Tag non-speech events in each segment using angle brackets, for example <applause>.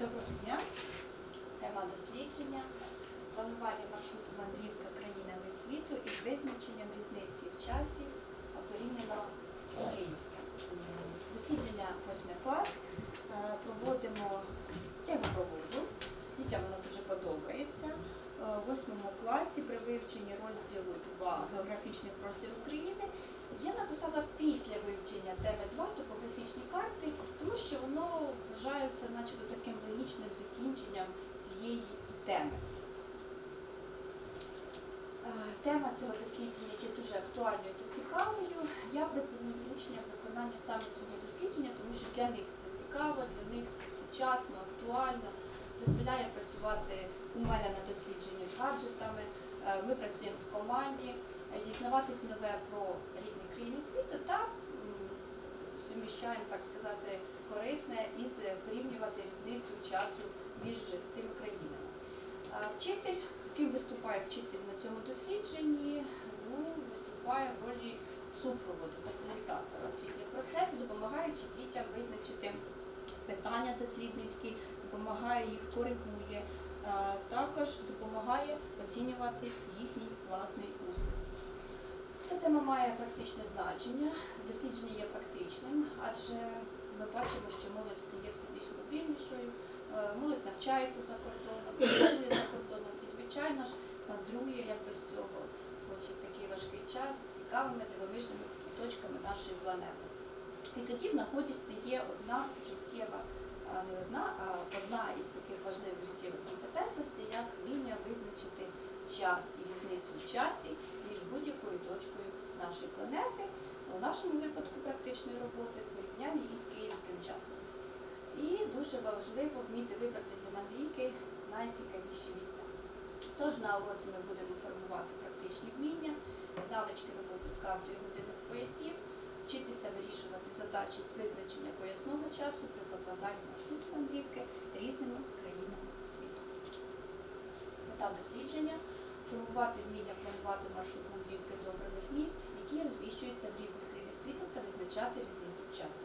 Доброго дня. Тема дослідження. Планування маршруту мандрівка країнами світу із визначенням різниці в часі порівняно з київським. Дослідження 8 клас. Е, Проводимо, я його проводжу. Дітям воно дуже подобається. Е, В 8 класі при вивченні розділу 2 Географічний простір України я написала після вивчення теми 2 топографічні карти, тому що воно вважається начебто таким логічним закінченням цієї теми. Е, Тема цього дослідження є дуже актуальною та цікавою. Я пропоную учням виконання саме цього дослідження, тому що для них це цікаво, для них це сучасно, актуально, дозволяє працювати у мене на дослідженні гаджетами. Е, Ми працюємо в команді, е, дізнаватись нове про різні країни світу та суміщаємо, так сказати, корисне із порівнювати різницю часу між цими країнами. Вчитель, яким виступає вчитель на цьому дослідженні, ну, виступає в ролі супроводу, фасилітатора освітнього процесу, допомагаючи дітям визначити питання дослідницькі, допомагає їх, коригує, також допомагає оцінювати їхній власний успіх. Ця тема має практичне значення, дослідження є практичним, адже ми бачимо, що молодь стає все більш мобільнішою, е, молодь навчається за кордоном, працює за кордоном і, звичайно ж, мандрує як без цього, хоч і в такий важкий час з цікавими дивовижними точками нашої планети. І тоді в нагоді стає одна життєва, не одна, а одна із таких важливих життєвих компетентностей, як вміння визначити час і різницю в часі будь-якою точкою нашої планети, у нашому випадку практичної роботи в порівнянні із київським часом. І дуже важливо вміти вибрати для мандрівки найцікавіші місця. Тож на уроці ми будемо формувати практичні вміння, навички роботи з картою годинних поясів, вчитися вирішувати задачі з визначення поясного часу при прокладанні маршруту мандрівки різними країнами світу. Мета дослідження формувати вміння планувати маршрут мандрівки до обраних місць, які розміщуються в різних країнах світу та визначати різницю в часі.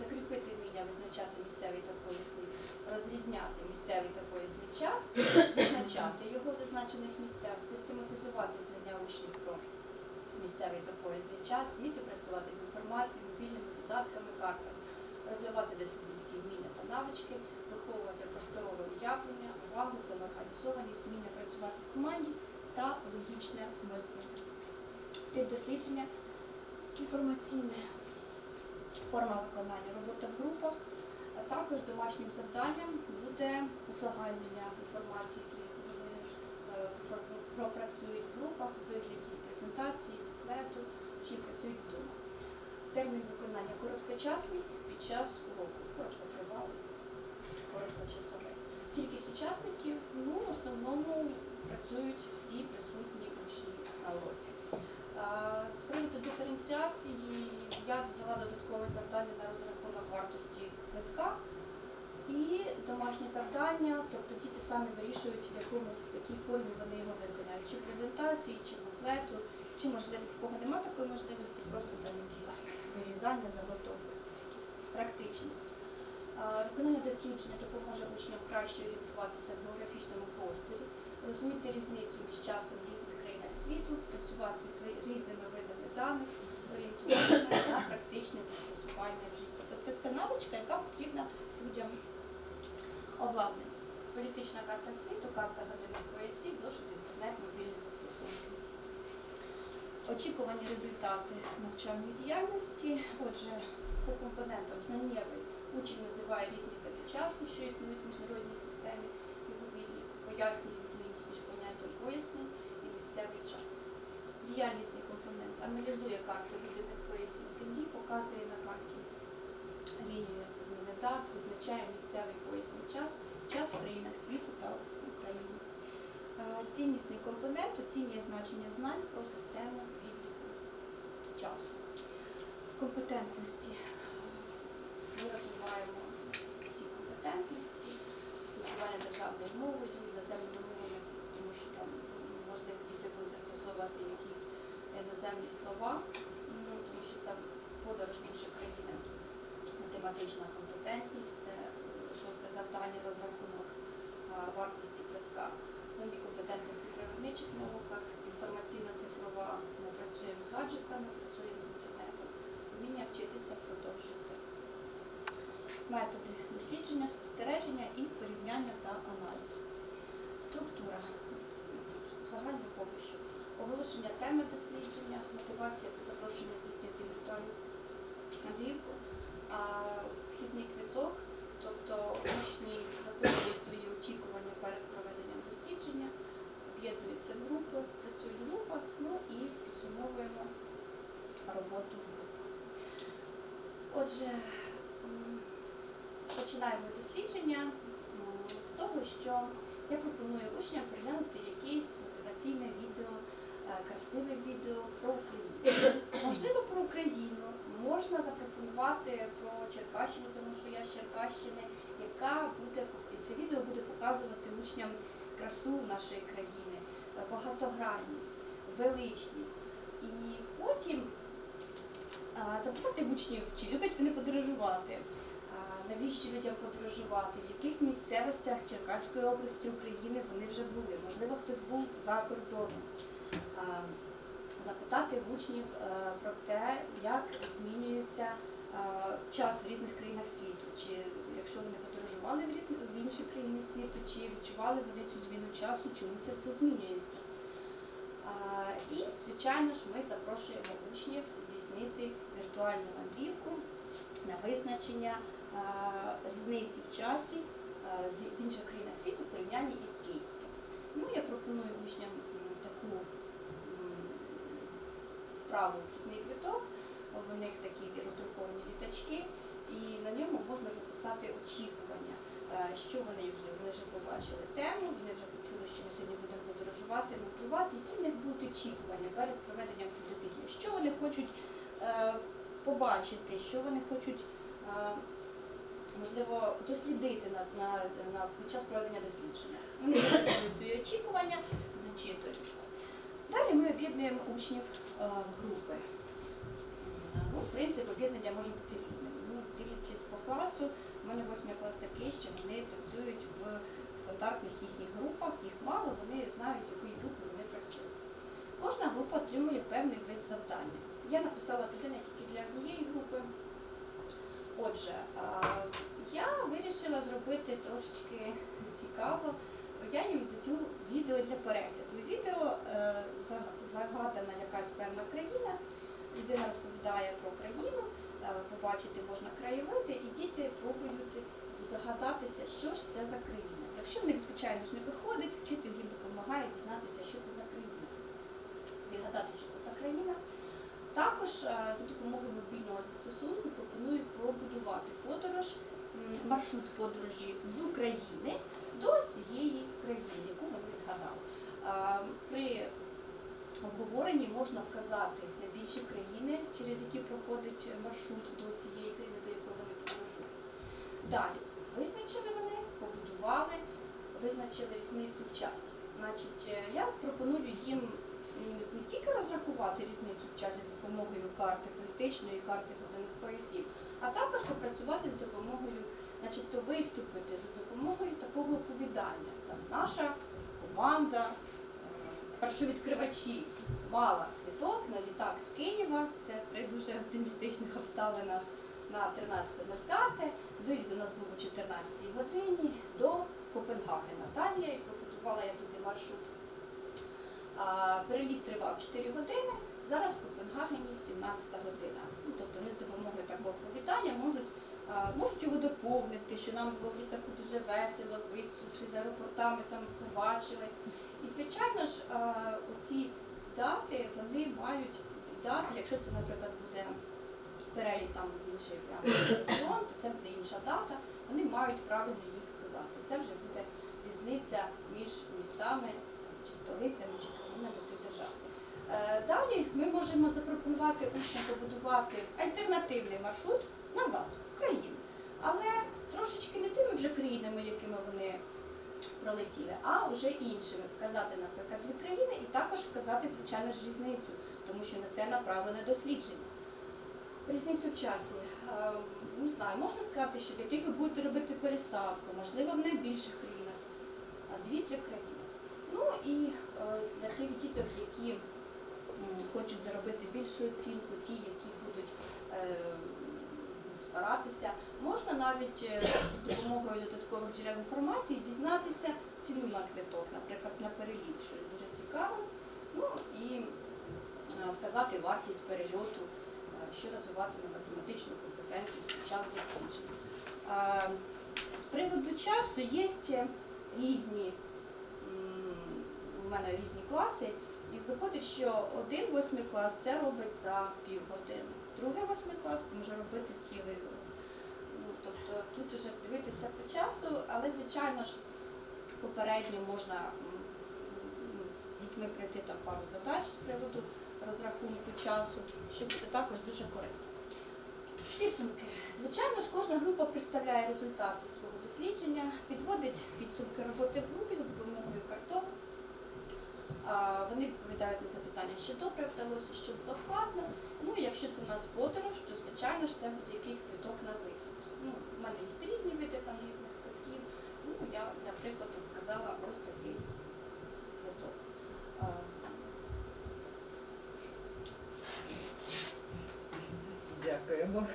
Закріпити вміння визначати місцевий та поясний, розрізняти місцевий та поясний час, визначати його в зазначених місцях, систематизувати знання учнів про місцевий та поясний час, вміти працювати з інформацією, мобільними додатками, картами, розвивати дослідницькі вміння та навички, виховувати просторове уявлення, увагу, самоорганізованість, вміння працювати в команді та логічне мислення. Тип дослідження інформаційне, форма виконання, робота в групах, а також домашнім завданням буде узагальнення інформації, яку вони е, пропрацюють в групах у вигляді презентації, буклету чи працюють вдома. Термін виконання короткочасний під час уроку, короткотривалий, короткочасовий. Кількість учасників, ну, в основному працюють всі присутні учні на уроці. А, З приводу диференціації я додала додаткове завдання на розрахунок вартості і домашнє завдання, тобто діти самі вирішують, в якому в якій формі вони його виконають, чи презентації, чи буклету, чи можливо в кого немає такої можливості, просто там якісь вирізання, заготовки. Практичність. Виконання дослідження допоможе учням краще орієнтуватися в географічному просторі, розуміти різницю між часом в різних країнах світу, працювати з різними видами даних, орієнтуватися на практичне застосування це навичка, яка потрібна людям обладнання. Політична карта світу, карта годинних поясів, зошит інтернет, мобільні застосунки. Очікувані результати навчальної діяльності. Отже, по компонентам знаннєвий учень називає різні види часу, що існують в міжнародній системі його пояснює відмінність між поняттям пояснень і місцевий час. Діяльнісний компонент аналізує карту годинних поясів землі, показує на карті лінію зміни дат, визначає місцевий поясний час, час в країнах світу та в Україні. Е, Ціннісний компонент оцінює значення знань про систему відліку часу. Компетентності. Ми розвиваємо всі компетентності, спілкування державною мовою, іноземними мовами, тому що там можливо діти будуть застосовувати якісь іноземні слова, ну, тому що це подорож в інші країни. Математична компетентність, це е, шосте завдання розрахунку вартості квитка, основні компетентності в природничих науках, інформаційно-цифрова, ми працюємо з гаджетами, працюємо з інтернетом, вміння вчитися впродовж. Методи дослідження, спостереження і порівняння та аналіз. Структура. Загально поки що. Оголошення теми дослідження, мотивація та запрошення здійснити віртуальну мандрівку, а вхідний квиток, тобто учні записують свої очікування перед проведенням дослідження, об'єднуються в групи, працюють в групах, ну і підсумовуємо роботу в групах. Отже, починаємо дослідження з того, що я пропоную учням переглянути якесь мотиваційне відео, красиве відео про Україну. <coughs> Можливо, про Україну можна запропонувати про Черкащину, тому що я з Черкащини, яка буде це відео буде показувати учням красу нашої країни, е, багатогранність, величність. І потім а, запитати учнів, чи люблять вони подорожувати, навіщо людям подорожувати, в яких місцевостях Черкаської області України вони вже були. Можливо, хтось був за кордоном. А, Запитати учнів е, про те, як змінюється е, час в різних країнах світу, чи якщо вони подорожували в різні в інші країни світу, чи відчували вони цю зміну часу, чому це все змінюється. І, звичайно ж, ми запрошуємо учнів здійснити віртуальну мандрівку на визначення різниці в часі в інших країнах світу в порівнянні із київським. Ну, я пропоную учням м, таку м, вправу вхідний квиток. В них такі роздруковані літачки, і на ньому можна записати очікування, е, що вони вже вони вже побачили тему, вони вже почули, що ми сьогодні будемо подорожувати, мандрувати, які в них будуть очікування перед проведенням цих досліджень, що вони хочуть е, побачити, що вони хочуть. е, Можливо, дослідити на, на, на під час проведення дослідження. Вони записують свої очікування, зачитують. Далі ми об'єднуємо учнів е, в групи. Ну, принцип об'єднання може бути різним. Ну, дивлячись по класу, у мене восьмий клас такий, що вони працюють в стандартних їхніх групах, їх мало, вони знають, в якій вони працюють. Кожна група отримує певний вид завдання. Я написала завдання тільки для однієї групи. Отже, а, я вирішила зробити трошечки цікаво. Я їм даю відео для перегляду. Відео е, загадана якась певна країна, людина розповідає про країну, е, побачити можна краєвиди, і діти пробують здогадатися, що ж це за країна. Якщо в них, звичайно ж, не виходить, вчитель їм допомагає дізнатися, що це за країна. Відгадати, що це за країна. Також е, за допомогою мобільного застосунку пропоную пробудувати подорож, маршрут подорожі з України до цієї країни, яку вони відгадали. При обговоренні можна вказати найбільші країни, через які проходить маршрут до цієї країни, до якої вони подорожують. Далі визначили вони, побудували, визначили різницю в часі. Значить, е, я пропоную їм не тільки розрахувати різницю в часі з допомогою карти політичної, карти годинних поясів, а також попрацювати з допомогою, значить, то виступити за допомогою такого оповідання. Там наша команда, е, першовідкривачі мала квиток на літак з Києва. Це при дуже оптимістичних обставинах на 13.05. Виліт у нас був о 14 годині до Копенгагена. Далі побудувала я туди маршрут. Переліт тривав 4 години. Зараз в Копенгагені 17 година. Ну, тобто вони з допомогою такого оповідання можуть, можуть його доповнити, що нам було літаку дуже весело, вийшовши з аеропортами, там побачили. І звичайно ж, оці дати вони мають дати, якщо це, наприклад, буде переліт там інший регіон, то це буде інша дата, вони мають правильно їх сказати. Це вже буде різниця між містами чи столицями чи країнами цих держав. Е, Далі ми можемо запропонувати учням побудувати альтернативний маршрут назад, в країну. Але трошечки не тими вже країнами, якими вони пролетіли, а вже іншими. Вказати, наприклад, дві країни і також вказати, звичайно ж, різницю, тому що на це направлене дослідження. Різницю в часі. Е, Не знаю, можна сказати, що в яких ви будете робити пересадку, можливо, в найбільших країнах. а, дві-три країни. Ну і е, для тих діток, які хочуть заробити більшу оцінку, ті, які будуть е, старатися, можна навіть е, з допомогою додаткових джерел інформації дізнатися ціну на квиток, наприклад, на переліт, що дуже цікаво. Ну і е, вказати вартість перельоту, е, що розвиватиме математичну компетентність під час дослідження. З приводу часу є різні, у мене різні класи, і виходить, що один восьмий клас це робить за півгодини, другий восьмий клас це може робити цілий урок. Ну, тобто тут вже дивитися по часу, але звичайно ж попередньо можна м, з дітьми пройти там пару задач з приводу розрахунку часу, що буде також дуже корисно. Підсумки. Звичайно ж, кожна група представляє результати свого дослідження, підводить підсумки роботи в групі за допомогою карток. Вони відповідають що добре вдалося, що було складно. Ну, якщо це в нас подорож, то звичайно ж це буде якийсь квиток на вихід. Ну, в мене є різні види там різних квитків. Ну, я для прикладу вказала ось такий квиток. Дякуємо.